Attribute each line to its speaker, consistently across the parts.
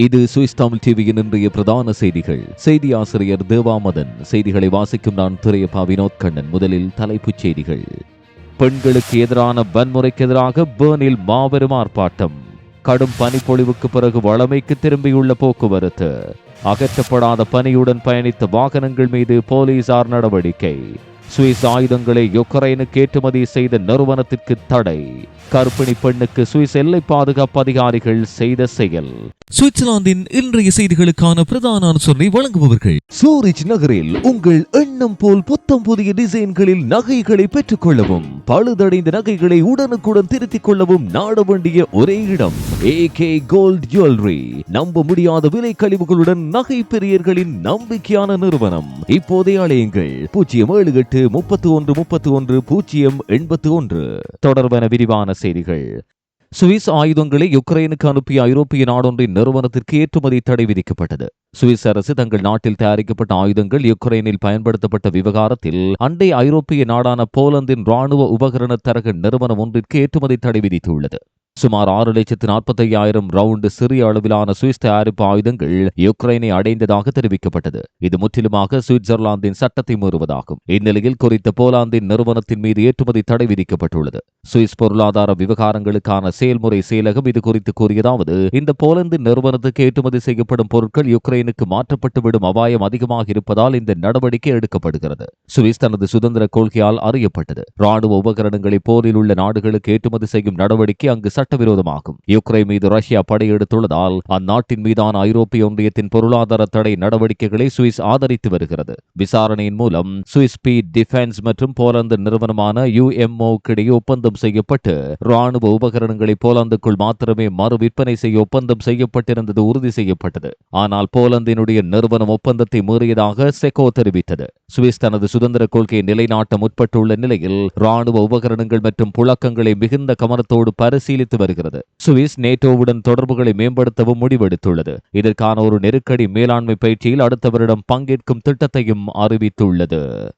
Speaker 1: இது சுவிஸ் தமிழ் டிவியின் இன்றைய பிரதான செய்திகள். செய்தி ஆசிரியர் தேவாமதன். செய்திகளை வாசிக்கும் நான் துரையப்பா வினோத் கண்ணன். முதலில் தலைப்புச் செய்திகள். பெண்களுக்கு எதிரான வன்முறைக்கு எதிராக பேர்னில் மாபெரும் ஆர்ப்பாட்டம். கடும் பனிப்பொழிவுக்கு பிறகு வளமைக்கு திரும்பியுள்ள போக்குவரத்து. அகற்றப்படாத பனியுடன் பயணித்த வாகனங்கள் மீது போலீசார் நடவடிக்கை. சுவிஸ் ஆயுதங்களை யுக்ரைனுக்கு ஏற்றுமதி செய்த நிறுவனத்திற்கு தடை. கர்ப்பிணி பெண்ணுக்கு சுவிஸ் எல்லை பாதுகாப்பு அதிகாரிகள் செய்த செயல்.
Speaker 2: சுவிட்சர்லாந்தின் இன்றைய செய்திகளுக்கான பிரதான அனுசரணை வழங்குபவர்கள்.
Speaker 1: சூரிச் நகரில் உங்கள் எண்ணம் போல் புத்தம் புதிய டிசைன்களில் நகைகளை பெற்றுக் கொள்ளவும் பழுதடைந்த நகைகளை உடனுக்குடன் திருத்திக் கொள்ளவும் நாட வேண்டிய ஒரே இடம் ஏ கே கோல்ட் ஜுவல்லரி நம்ப முடியாத விலை கழிவுகளுடன் நகை பிரியர்களின் நம்பிக்கையான நிறுவனம். இப்போதே அழையுங்கள் பூஜ்ஜியம் ஏழு எட்டு முப்பத்தி ஒன்று முப்பத்தி ஒன்று பூஜ்ஜியம் எண்பத்தி ஒன்று தொடர்பான விரிவான செய்திகள். சுவிஸ் ஆயுதங்களை யுக்ரைனுக்கு அனுப்பிய ஐரோப்பிய நாடொன்றின் நிறுவனத்திற்கு ஏற்றுமதி தடை விதிக்கப்பட்டது. சுவிஸ் அரசு தங்கள் நாட்டில் தயாரிக்கப்பட்ட ஆயுதங்கள் யுக்ரைனில் பயன்படுத்தப்பட்ட விவகாரத்தில் அண்டை ஐரோப்பிய நாடான போலந்தின் ராணுவ உபகரண தரக நிறுவனம் ஒன்றிற்கு ஏற்றுமதி தடை விதித்துள்ளது. சுமார் ஆறு லட்சத்து நாற்பத்தி ஐயாயிரம் ரவுண்டு சிறிய அளவிலான சுவிஸ் தயாரிப்பு ஆயுதங்கள் யுக்ரைனை அடைந்ததாக தெரிவிக்கப்பட்டது. இது முற்றிலுமாக சுவிட்சர்லாந்தின் சட்டத்தை மீறுவதாகும். இந்நிலையில் குறித்த போலாந்தின் நிறுவனத்தின் மீது ஏற்றுமதி தடை விதிக்கப்பட்டுள்ளது. சுவிஸ் பொருளாதார விவகாரங்களுக்கான செயல்முறை செயலகம் இது குறித்து கூறியதாவது இந்த போலந்து நிறுவனத்துக்கு ஏற்றுமதி செய்யப்படும் பொருட்கள் யுக்ரைனுக்கு மாற்றப்பட்டுவிடும் அபாயம் அதிகமாக இருப்பதால் இந்த நடவடிக்கை எடுக்கப்படுகிறது. சுவிஸ் தனது சுதந்திர கொள்கையால் அறியப்பட்டது. ராணுவ உபகரணங்களை போரில் உள்ள நாடுகளுக்கு ஏற்றுமதி செய்யும் நடவடிக்கை அங்கு சட்டவிரோதமாகும். யுக்ரைன் மீது ரஷ்யா படையெடுத்துள்ளதால் அந்நாட்டின் மீதான ஐரோப்பிய ஒன்றியத்தின் பொருளாதார தடை நடவடிக்கைகளை சுவிஸ் ஆதரித்து வருகிறது. விசாரணையின் மூலம் சுவிஸ் பி டிஃபென்ஸ் மற்றும் போலந்து நிறுவனமான யுஎம்ஓ ஒப்பந்தம் செய்யப்பட்டு ராணுவ உபகரணங்களை போலந்துக்குள் மாத்திரமே மறு விற்பனை செய்ய ஒப்பந்தம் செய்யப்பட்டிருந்தது உறுதி செய்யப்பட்டது. ஆனால் போலந்தினுடைய நிறுவனம் ஒப்பந்தத்தை மீறியதாக செகோ தெரிவித்தது. சுவிஸ் தனது சுதந்திர கொள்கையை நிலைநாட்ட முற்பட்டுள்ள நிலையில் ராணுவ உபகரணங்கள் மற்றும் புழக்கங்களை மிகுந்த கவனத்தோடு பரிசீலித்து வருகிறது. சுவிஸ் நேட்டோவுடன் தொடர்புகளை மேம்படுத்தவும் முடிவெடுத்துள்ளது. இதற்கான ஒரு நெருக்கடி மேலாண்மை பயிற்சியில் அடுத்த வருடம் பங்கேற்கும் திட்டத்தையும் அறிவித்துள்ளது.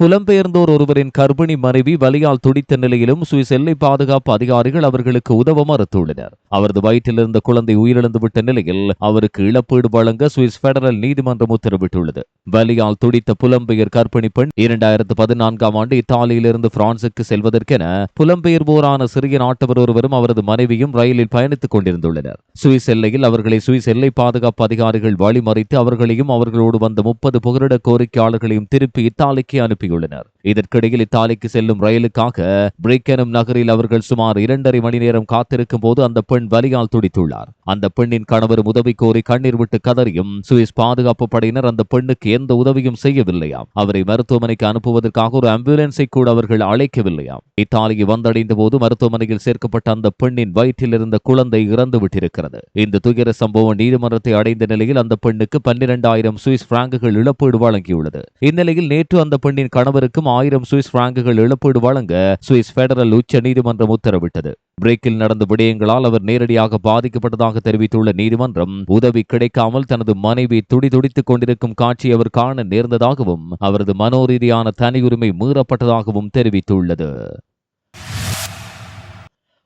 Speaker 1: புலம்பெயர்ந்தோர் ஒருவரின் கர்ப்பிணி மனைவி வலியால் துடித்த நிலையிலும் சுவிஸ் எல்லை பாதுகாப்பு அதிகாரிகள் அவர்களுக்கு உதவ மறுத்துள்ளனர். அவரது வயிற்றிலிருந்த குழந்தை உயிரிழந்து விட்ட நிலையில் அவருக்கு இழப்பீடு வழங்க சுவிஸ் பெடரல் நீதிமன்றம் உத்தரவிட்டுள்ளது. வலியால் துடித்த புலம்பெயர் கர்ப்பிணி பெண் இரண்டாயிரத்து பதினான்காம் ஆண்டு இத்தாலியிலிருந்து பிரான்சுக்கு செல்வதற்கென புலம்பெயர்வோரான சிறிய நாட்டவர் ஒருவரும் அவரது மனைவியும் ரயிலில் பயணித்துக் கொண்டிருந்துள்ளனர். சுவிஸ் எல்லையில் அவர்களை சுவிஸ் எல்லை பாதுகாப்பு அதிகாரிகள் வழிமறித்து அவர்களையும் அவர்களோடு வந்த முப்பது புகலிட கோரிக்கையாளர்களையும் திருப்பி இத்தாலிக்கு அனுப்பி அனுப்பியுள்ளனர் இதற்கிடையில் இத்தாலிக்கு செல்லும் ரயிலுக்காக பிரிக்கனும் நகரில் அவர்கள் சுமார் இரண்டரை மணி நேரம் காத்திருக்கும் போது அந்த பெண் வலியால் துடித்துள்ளார். அந்த பெண்ணின் கணவர் உதவி கோரி கண்ணீர் விட்டு கதறியும் சுவிஸ் பாதுகாப்பு படையினர் அந்த பெண்ணுக்கு எந்த உதவியும் செய்யவில்லையாம். அவரை மருத்துவமனைக்கு அனுப்புவதற்காக ஒரு ஆம்புலன்ஸை கூட அவர்கள் அழைக்கவில்லையாம். இத்தாலியை வந்தடைந்த போது மருத்துவமனையில் சேர்க்கப்பட்ட அந்த பெண்ணின் வயிற்றில் இருந்த குழந்தை இறந்து விட்டிருக்கிறது. இந்த துயர சம்பவம் நீதிமன்றத்தை அடைந்த நிலையில் அந்த பெண்ணுக்கு பன்னிரண்டாயிரம் சுவிஸ் பிராங்குகள் இழப்பீடு வழங்கியுள்ளது. இந்நிலையில் நேற்று அந்த பெண்ணின் கணவருக்கும் ஆயிரம் சுவிஸ் பிராங்குகள் இழப்பீடு வழங்க சுவிஸ் பெடரல் உச்ச நீதிமன்றம் உத்தரவிட்டது. பிரேக்கில் நடந்த விடயங்களால் அவர் நேரடியாக பாதிக்கப்பட்டதாக தெரிவித்துள்ள நீதிமன்றம் உதவி கிடைக்காமல் தனது மனைவி துடிதுடித்துக் கொண்டிருக்கும் காட்சி அவர் காண நேர்ந்ததாகவும் அவரது மனோரீதியான தனியுரிமை மீறப்பட்டதாகவும் தெரிவித்துள்ளது.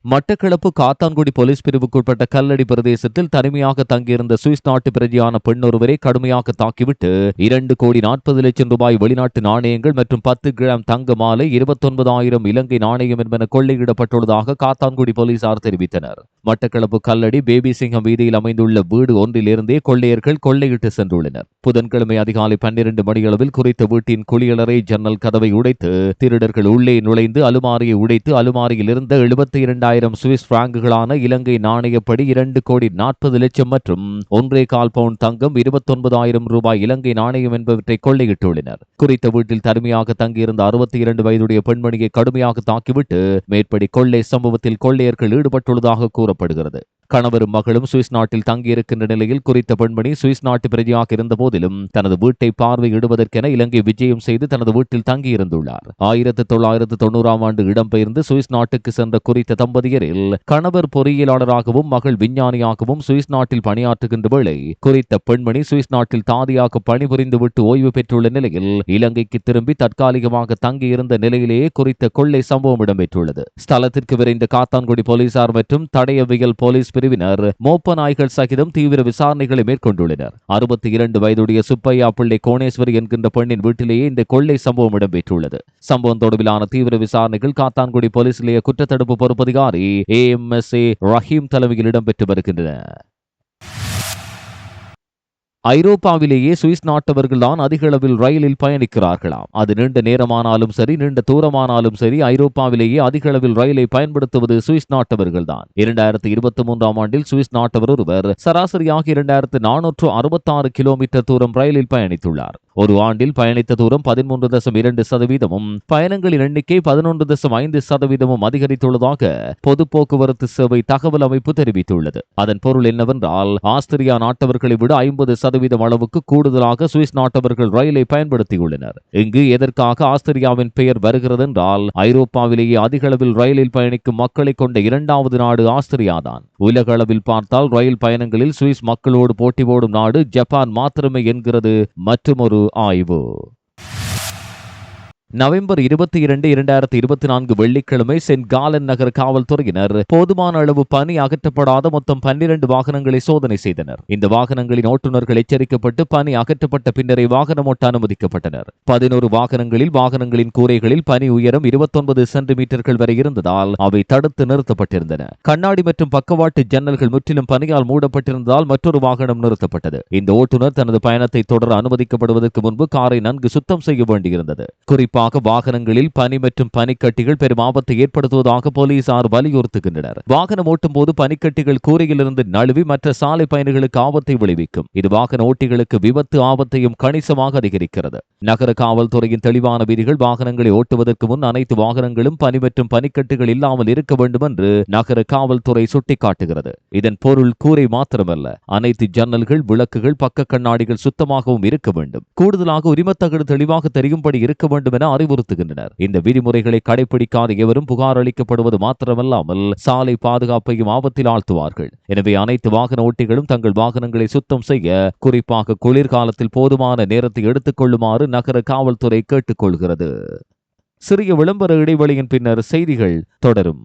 Speaker 1: மட்டக்களப்பு காத்தான்குடி போலீஸ் பிரிவுக்குட்பட்ட கல்லடி பிரதேசத்தில் தனிமையாக தங்கியிருந்த சுவிஸ் நாட்டு பிரஜையான பெண் ஒருவரை கடுமையாக தாக்கிவிட்டு இரண்டு கோடி நாற்பது லட்சம் ரூபாய் வெளிநாட்டு நாணயங்கள் மற்றும் பத்து கிராம் தங்க மாலை இருபத்தொன்பதாயிரம் இலங்கை நாணயம் என்பன கொள்ளையிடப்பட்டுள்ளதாக காத்தான்குடி போலீசார் தெரிவித்தனர். மட்டக்களப்பு கல்லடி பேபி சிங்கம் வீதியில் அமைந்துள்ள வீடு ஒன்றிலிருந்தே கொள்ளையர்கள் கொள்ளையிட்டு சென்றுள்ளனர். புதன்கிழமை அதிகாலை பன்னிரண்டு மணியளவில் குறித்த வீட்டின் குளியலறை ஜன்னல் கதவை உடைத்து திருடர்கள் உள்ளே நுழைந்து அலுமாரியை உடைத்து அலுமாரியில் இருந்த எழுபத்தி இரண்டாயிரம் ஆயிரம் சுவிஸ் பிராங்குகளான இலங்கை நாணயப்படி இரண்டு கோடி நாற்பது லட்சம் மற்றும் ஒன்றே கால் பவுண்ட் தங்கம் இருபத்தொன்பதாயிரம் ரூபாய் இலங்கை நாணயம் என்பவற்றை கொள்ளையிட்டுள்ளனர். குறித்த வீட்டில் தனிமையாக தங்கியிருந்த அறுபத்தி இரண்டு வயதுடைய பெண்மணியை கடுமையாக தாக்கிவிட்டு மேற்படி கொள்ளை சம்பவத்தில் கொள்ளையர்கள் ஈடுபட்டுள்ளதாக கூறப்படுகிறது கணவரும் மகளும் சுவிஸ் நாட்டில் தங்கியிருக்கின்ற நிலையில் குறித்த பெண்மணி சுவிஸ் நாட்டு பிரஜையாக இருந்த போதிலும் தனது வீட்டை பார்வையிடுவதற்கென இலங்கை விஜயம் செய்து தனது வீட்டில் தங்கியிருந்துள்ளார். ஆயிரத்தி தொள்ளாயிரத்து தொண்ணூறாம் ஆண்டு இடம்பெயர்ந்து சுவிஸ் நாட்டுக்கு சென்ற குறித்த தம்பதியரில் கணவர் பொறியியலாளராகவும் மகள் விஞ்ஞானியாகவும் சுவிஸ் நாட்டில் பணியாற்றுகின்ற வேளை குறித்த பெண்மணி சுவிஸ் நாட்டில் தாதியாக பணிபுரிந்து விட்டு ஓய்வு பெற்றுள்ள நிலையில் இலங்கைக்கு திரும்பி தற்காலிகமாக தங்கியிருந்த நிலையிலேயே குறித்த கொள்ளை சம்பவம் இடம்பெற்றுள்ளது. ஸ்தலத்திற்கு விரைந்த காத்தான்குடி போலீசார் மற்றும் தடயவியல் போலீஸ் பிரிவினர் மோப்ப நாய்கள் சகிதம் தீவிர விசாரணைகளை மேற்கொண்டுள்ளனர். அறுபத்தி இரண்டு வயதுடைய சுப்பையா பிள்ளை கோணேஸ்வரி என்கின்ற பெண்ணின் வீட்டிலேயே இந்த கொள்ளை சம்பவம் இடம்பெற்றுள்ளது. சம்பவம் தொடர்பிலான தீவிர விசாரணைகள் காத்தான்குடி போலீஸ் நிலைய குற்றத்தடுப்பு பொறுப்பதிகாரி A M S A Raheem தலைமையில் இடம்பெற்று வருகின்றன. ஐரோப்பாவிலேயே சுவிஸ் நாட்டவர்கள் தான் அதிக அளவில் ரயிலில் பயணிக்கிறார்களாம். அது நீண்ட நேரமானாலும் சரி நீண்ட தூரமானாலும் சரி ஐரோப்பாவிலேயே அதிக அளவில் ரயிலை பயன்படுத்துவது சுவிஸ் நாட்டவர்கள் தான். இரண்டாயிரத்தி இருபத்தி மூன்றாம் ஆண்டில் சுவிஸ் நாட்டவர் ஒருவர் சராசரியாக இரண்டாயிரத்து நானூற்று அறுபத்தாறு கிலோமீட்டர் தூரம் ரயிலில் பயணித்துள்ளார். ஒரு ஆண்டில் பயணித்த தூரம் பதிமூன்று தசம் இரண்டு சதவீதமும் பயணங்களின் எண்ணிக்கை பதினொன்று தசம் ஐந்து சதவீதமும் அதிகரித்துள்ளதாக பொது போக்குவரத்து சேவை தகவல் அமைப்பு தெரிவித்துள்ளது. அதன் பொருள் என்னவென்றால் ஆஸ்திரியா நாட்டவர்களை விட ஐம்பது சதவீதம் அளவுக்கு கூடுதலாக சுவிஸ் நாட்டவர்கள் ரயிலை பயன்படுத்தியுள்ளனர். இங்கு எதற்காக ஆஸ்திரியாவின் பெயர் வருகிறது என்றால் ஐரோப்பாவிலேயே அதிக அளவில் ரயிலில் பயணிக்கும் மக்களை கொண்ட இரண்டாவது நாடு ஆஸ்திரியா தான் உலக அளவில் பார்த்தால் ரயில் பயணங்களில் சுவிஸ் மக்களோடு போட்டி போடும் நாடு ஜப்பான் மாத்திரமே என்கிறது. மற்றுமொரு evil நவம்பர் இருபத்தி இரண்டு இரண்டாயிரத்தி இருபத்தி நான்கு வெள்ளிக்கிழமை சென்ட் காலன் நகர் காவல்துறையினர் போதுமான அளவு பனி அகற்றப்படாத மொத்தம் பன்னிரண்டு வாகனங்களை சோதனை செய்தனர். இந்த வாகனங்களின் ஓட்டுநர்கள் எச்சரிக்கப்பட்டு பனி அகற்றப்பட்ட பின்னரே வாகனம் ஓட்ட அனுமதிக்கப்பட்டனர். பதினோரு வாகனங்களில் வாகனங்களின் கூரைகளில் பனி உயரம் இருபத்தொன்பது சென்டிமீட்டர்கள் வரை இருந்ததால் அவை தடுத்து நிறுத்தப்பட்டிருந்தன. கண்ணாடி மற்றும் பக்கவாட்டு ஜன்னல்கள் முற்றிலும் பனியால் மூடப்பட்டிருந்ததால் மற்றொரு வாகனம் நிறுத்தப்பட்டது. இந்த ஓட்டுநர் தனது பயணத்தை தொடர அனுமதிக்கப்படுவதற்கு முன்பு காரை நன்கு சுத்தம் செய்ய வேண்டியிருந்தது. குறிப்பாக வாகனங்களில் பனி மற்றும் பனிக்கட்டிகள் பெரும் ஆபத்தை ஏற்படுத்துவதாக போலீசார் வலியுறுத்துகின்றனர். வாகனம் ஓட்டும் போது பனிக்கட்டிகள் கூரையிலிருந்து நழுவி மற்ற சாலை பயணிகளுக்கு ஆபத்தை விளைவிக்கும். இது வாகன ஓட்டிகளுக்கு விபத்து ஆபத்தையும் கணிசமாக அதிகரிக்கிறது. நகர காவல்துறையின் தெளிவான விதிகள் வாகனங்களை ஓட்டுவதற்கு முன் அனைத்து வாகனங்களும் பனி மற்றும் பனிக்கட்டுகள் இல்லாமல் இருக்க வேண்டும் என்று நகர காவல்துறை சுட்டிக்காட்டுகிறது. இதன் பொருள் கூரை மாத்திரமல்ல. அனைத்து ஜன்னல்கள் விளக்குகள் பக்க கண்ணாடிகள் சுத்தமாகவும் இருக்க வேண்டும். கூடுதலாக உரிமத்தகடு தெளிவாக தெரியும்படி இருக்க வேண்டும் என அறிவுறுத்துகின்றனர். இந்த விதிமுறைகளை கடைபிடிக்காத எவரும் புகார் அளிக்கப்படுவது மாத்திரமல்லாமல் சாலை பாதுகாப்பையும் ஆபத்தில் ஆழ்த்துவார்கள். எனவே அனைத்து வாகன ஓட்டிகளும் தங்கள் வாகனங்களை சுத்தம் செய்ய குறிப்பாக குளிர்காலத்தில் போதுமான நேரத்தை எடுத்துக்கொள்ளுமாறு நகர காவல்துறை கேட்டுக்கொள்கிறது. சிறிய விளம்பர இடைவெளியின் பின்னர் செய்திகள் தொடரும்.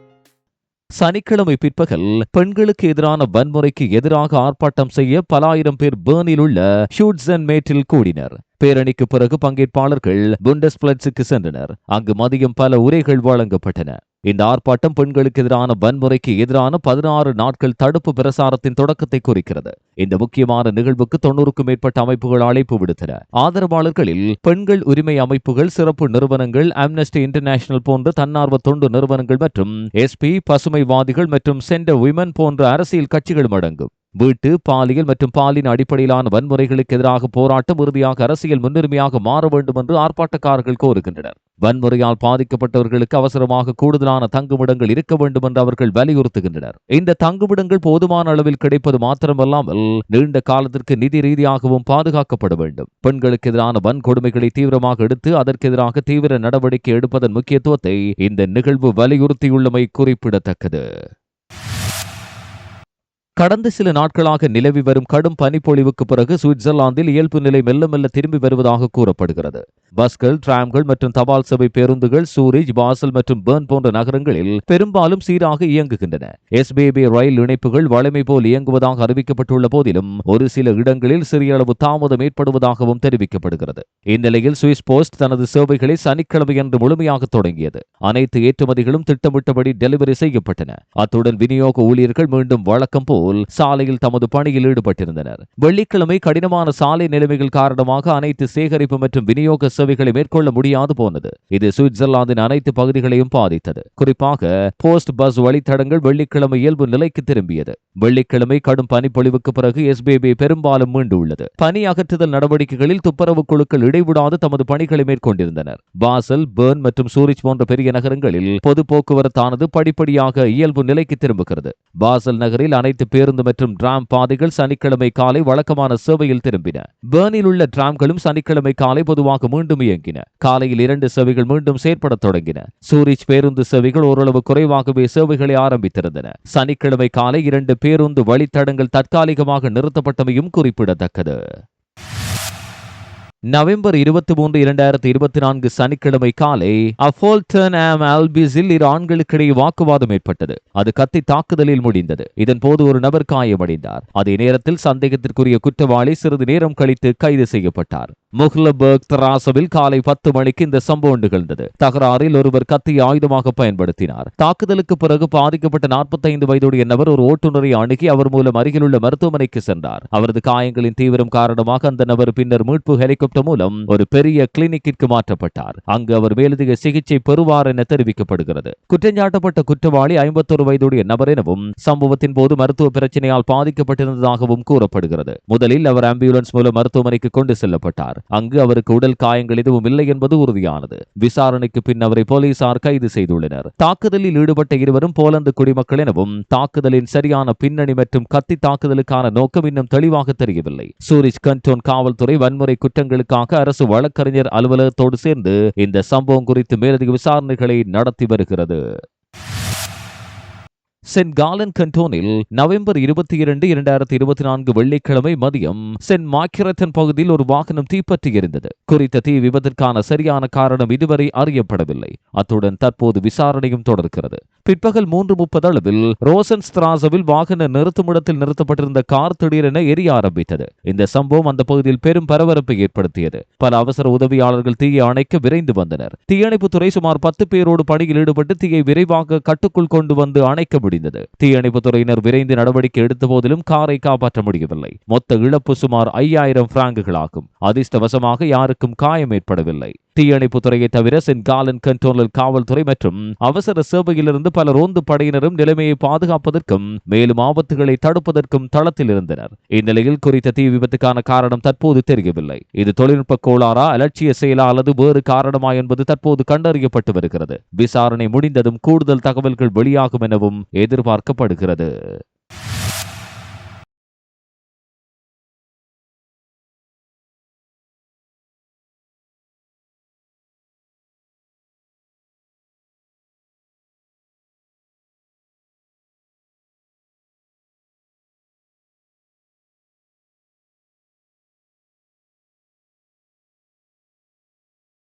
Speaker 1: சனிக்கிழமை பிற்பகல் பெண்களுக்கு எதிரான வன்முறைக்கு எதிராக ஆர்ப்பாட்டம் செய்ய பல ஆயிரம் பேர் பேர்னில் உள்ள ஷூட்ஸன் மேட்டில் கூடினர். பேரணிக்கு பிறகு பங்கேற்பாளர்கள் புண்டஸ் பிளட்ஸுக்கு சென்றனர். அங்கு மதியம் பல உரைகள் வழங்கப்பட்டன. இந்த ஆர்ப்பாட்டம் பெண்களுக்கு எதிரான வன்முறைக்கு எதிரான பதினாறு நாட்கள் தடுப்பு பிரசாரத்தின் தொடக்கத்தை குறிக்கிறது. இந்த முக்கியமான நிகழ்வுக்கு தொண்ணூறுக்கும் மேற்பட்ட அமைப்புகள் அழைப்பு விடுத்தன. ஆதரவாளர்களில் பெண்கள் உரிமை அமைப்புகள் சிறப்பு நிறுவனங்கள் அம்னஸ்டி இன்டர்நேஷனல் போன்ற தன்னார்வ தொண்டு நிறுவனங்கள் மற்றும் எஸ்பி பசுமைவாதிகள் மற்றும் சென்ட விமன் போன்ற அரசியல் கட்சிகளும் அடங்கும். வீட்டு பாலியல் மற்றும் பாலின அடிப்படையிலான வன்முறைகளுக்கு எதிராக போராட்டம் உறுதியாக அரசியல் முன்னுரிமையாக மாற வேண்டும் என்று ஆர்ப்பாட்டக்காரர்கள் கோருகின்றனர். வன்முறையால் பாதிக்கப்பட்டவர்களுக்கு அவசரமாக கூடுதலான தங்குமிடங்கள் இருக்க வேண்டும் என்று அவர்கள் வலியுறுத்துகின்றனர். இந்த தங்குமிடங்கள் போதுமான அளவில் கிடைப்பது மாத்திரமல்லாமல் நீண்ட காலத்திற்கு நிதி ரீதியாகவும் பாதுகாக்கப்பட வேண்டும். பெண்களுக்கு எதிரான வன்கொடுமைகளை தீவிரமாக எடுத்து அதற்கு எதிராக தீவிர நடவடிக்கை எடுப்பதன் முக்கியத்துவத்தை இந்த நிகழ்வு வலியுறுத்தியுள்ளமை குறிப்பிடத்தக்கது. கடந்த சில நாட்களாக நிலவி வரும் கடும் பனிப்பொழிவுக்கு பிறகு சுவிட்சர்லாந்தில் இயல்பு நிலை மெல்ல மெல்ல திரும்பி வருவதாக கூறப்படுகிறது. பஸ்கள் டிராம்கள் மற்றும் தபால் சபை பேருந்துகள் சூரிஜ் பாசல் மற்றும் பேர்ன் போன்ற நகரங்களில் பெரும்பாலும் சீராக இயங்குகின்றன. எஸ்பிபி ரயில் இணைப்புகள் வலிமை போல் இயங்குவதாக அறிவிக்கப்பட்டுள்ள போதிலும் ஒரு சில இடங்களில் சிறிய அளவு தாமதம் ஏற்படுவதாகவும் தெரிவிக்கப்படுகிறது. இந்நிலையில் சுவிஸ் போஸ்ட் தனது சேவைகளை சனிக்கிழமை அன்று முழுமையாக தொடங்கியது. அனைத்து ஏற்றுமதிகளும் திட்டமிட்டபடி டெலிவரி செய்யப்பட்டன. அத்துடன் விநியோக ஊழியர்கள் மீண்டும் வழக்கம் போல் சாலையில் தமது பணியில் ஈடுபட்டிருந்தனர். வெள்ளிக்கிழமை கடினமான சாலை நிலைமைகள் காரணமாக அனைத்து சேகரிப்பு மற்றும் விநியோக சேவைகளை மேற்கொள்ள முடியாது போனது. இது சுவிட்சர்லாந்தின் அனைத்து பகுதிகளையும் பாதித்தது. குறிப்பாக போஸ்ட் பஸ் வழித்தடங்கள் வெள்ளிக்கிழமை இயல்பு நிலைக்கு திரும்பியது. வெள்ளிக்கிழமை கடும் பனிப்பொழிவுக்கு பிறகு எஸ்பிபி பெரும்பாலும் மீண்டுள்ளது. பனி அகற்றுதல் நடவடிக்கைகளில் துப்புரவு குழுக்கள் இடைவிடாது தமது பணிகளை மேற்கொண்டிருந்தனர். பாசல் பேர்ன் மற்றும் சூரிச் போன்ற பெரிய நகரங்களில் பொது போக்குவரத்தானது படிப்படியாக இயல்பு நிலைக்கு திரும்புகிறது. பாசல் நகரில் அனைத்து பேருந்து மற்றும் டிராம் பாதைகள் சனிக்கிழமை காலை வழக்கமான சேவையில் திரும்பின. பேர்னில் உள்ள டிராம்களும் சனிக்கிழமை காலை பொதுவாக மீண்டும் மீண்டும் இயங்கின. காலையில் இரண்டு சேவைகள் மீண்டும் செயற்பட தொடங்கின. சூரிச் பேருந்து சேவைகள் ஓரளவு குறைவாகவே சேவைகளை ஆரம்பித்திருந்தன. சனிக்கிழமை காலை இரண்டு பேருந்து வழித்தடங்கள் தற்காலிகமாக நிறுத்தப்பட்டமையும் குறிப்பிடத்தக்கது. நவம்பர் இருபத்தி மூன்று இரண்டாயிரத்தி இருபத்தி நான்கு சனிக்கிழமை காலை அஃபோல்டன் ஆம் ஆல்பிஸில் இரு ஆண்களுக்கிடையே வாக்குவாதம் ஏற்பட்டது. அது கத்தி தாக்குதலில் முடிந்தது. இதன் போது ஒரு நபர் காயமடைந்தார். அதே நேரத்தில் சந்தேகத்திற்குரிய குற்றவாளி சிறிது நேரம் கழித்து கைது செய்யப்பட்டார். முஹ்லபர்க் தராசவில் காலை பத்து மணிக்கு இந்த சம்பவம் நிகழ்ந்தது. தகராறில் ஒருவர் கத்தியை ஆயுதமாக பயன்படுத்தினார். தாக்குதலுக்கு பிறகு பாதிக்கப்பட்ட நாற்பத்தைந்து வயதுடைய நபர் ஒரு ஓட்டுநரை அணுகி அவர் மூலம் அருகிலுள்ள மருத்துவமனைக்கு சென்றார். அவரது காயங்களின் தீவிரம் காரணமாக அந்த நபர் பின்னர் மீட்பு ஹெலிகாப்டர் மூலம் ஒரு பெரிய கிளினிக்கிற்கு மாற்றப்பட்டார். அங்கு அவர் மேலதிக சிகிச்சை பெறுவார் என தெரிவிக்கப்படுகிறது. குற்றஞ்சாட்டப்பட்ட குற்றவாளி ஐம்பத்தொரு வயதுடைய நபர் எனவும் சம்பவத்தின் போது மருத்துவ பிரச்சனையால் பாதிக்கப்பட்டிருந்ததாகவும் கூறப்படுகிறது. முதலில் அவர் ஆம்புலன்ஸ் மூலம் மருத்துவமனைக்கு கொண்டு செல்லப்பட்டார். அங்கு அவருக்கு உடல் காயங்கள் எதுவும் இல்லை என்பது உறுதியானது. விசாரணைக்கு பின் அவரை போலீசார் கைது செய்துள்ளனர். தாக்குதலில் ஈடுபட்ட இருவரும் போலந்து குடிமக்கள் எனவும் தாக்குதலின் சரியான பின்னணி மற்றும் கத்தி தாக்குதலுக்கான நோக்கம் இன்னும் தெளிவாக தெரியவில்லை. சூரிஜ் கண்டோன் காவல்துறை வன்முறை குற்றங்களுக்காக அரசு வழக்கறிஞர் அலுவலகத்தோடு சேர்ந்து இந்த சம்பவம் குறித்து மேலதிக விசாரணைகளை நடத்தி வருகிறது. சென்ட் காலன் கண்டோனில் நவம்பர் இருபத்தி இரண்டு இரண்டாயிரத்தி இருபத்தி நான்கு வெள்ளிக்கிழமை மதியம் சென்ட் மாக்கிரத்தன் பகுதியில் ஒரு வாகனம் தீப்பற்றி இருந்தது குறித்த தீ விபத்திற்கான சரியான காரணம் இதுவரை அறியப்படவில்லை. அத்துடன் தற்போது விசாரணையும் தொடர்கிறது. பிற்பகல் மூன்று முப்பது அளவில் ரோசன் ஸ்திராசவில் வாகன நிறுத்துமிடத்தில் நிறுத்தப்பட்டிருந்த கார் திடீரென எரிய ஆரம்பித்தது. இந்த சம்பவம் அந்த பகுதியில் பெரும் பரபரப்பை ஏற்படுத்தியது. பல அவசர உதவியாளர்கள் தீயை அணைக்க விரைந்து வந்தனர். தீயணைப்புத்துறை சுமார் பத்து பேரோடு பணியில் ஈடுபட்டு தீயை விரைவாக கட்டுக்குள் கொண்டு வந்து அணைக்க முடிந்தது. தீயணைப்புத்துறையினர் விரைந்து நடவடிக்கை எடுத்த போதிலும் காரை காப்பாற்ற முடியவில்லை. மொத்த இழப்பு சுமார் ஐயாயிரம் பிராங்குகளாகும். அதிர்ஷ்டவசமாக யாருக்கும் காயம் ஏற்படவில்லை. தீயணைப்புத்துறையை தவிர சென்காலன் கண்டோனல் காவல்துறை மற்றும் அவசர சேவையிலிருந்து பல ரோந்து படையினரும் நிலைமையை பாதுகாப்பதற்கும் மேலும் ஆபத்துகளை தடுப்பதற்கும் தளத்தில் இருந்தனர். இந்நிலையில் குறித்த தீ விபத்துக்கான காரணம் தற்போது தெரியவில்லை. இது தொழில்நுட்ப கோளாறா அலட்சிய செயலா அல்லது வேறு காரணமா என்பது தற்போது கண்டறியப்பட்டு வருகிறது. விசாரணை முடிந்ததும் கூடுதல் தகவல்கள் வெளியாகும் எனவும் எதிர்பார்க்கப்படுகிறது.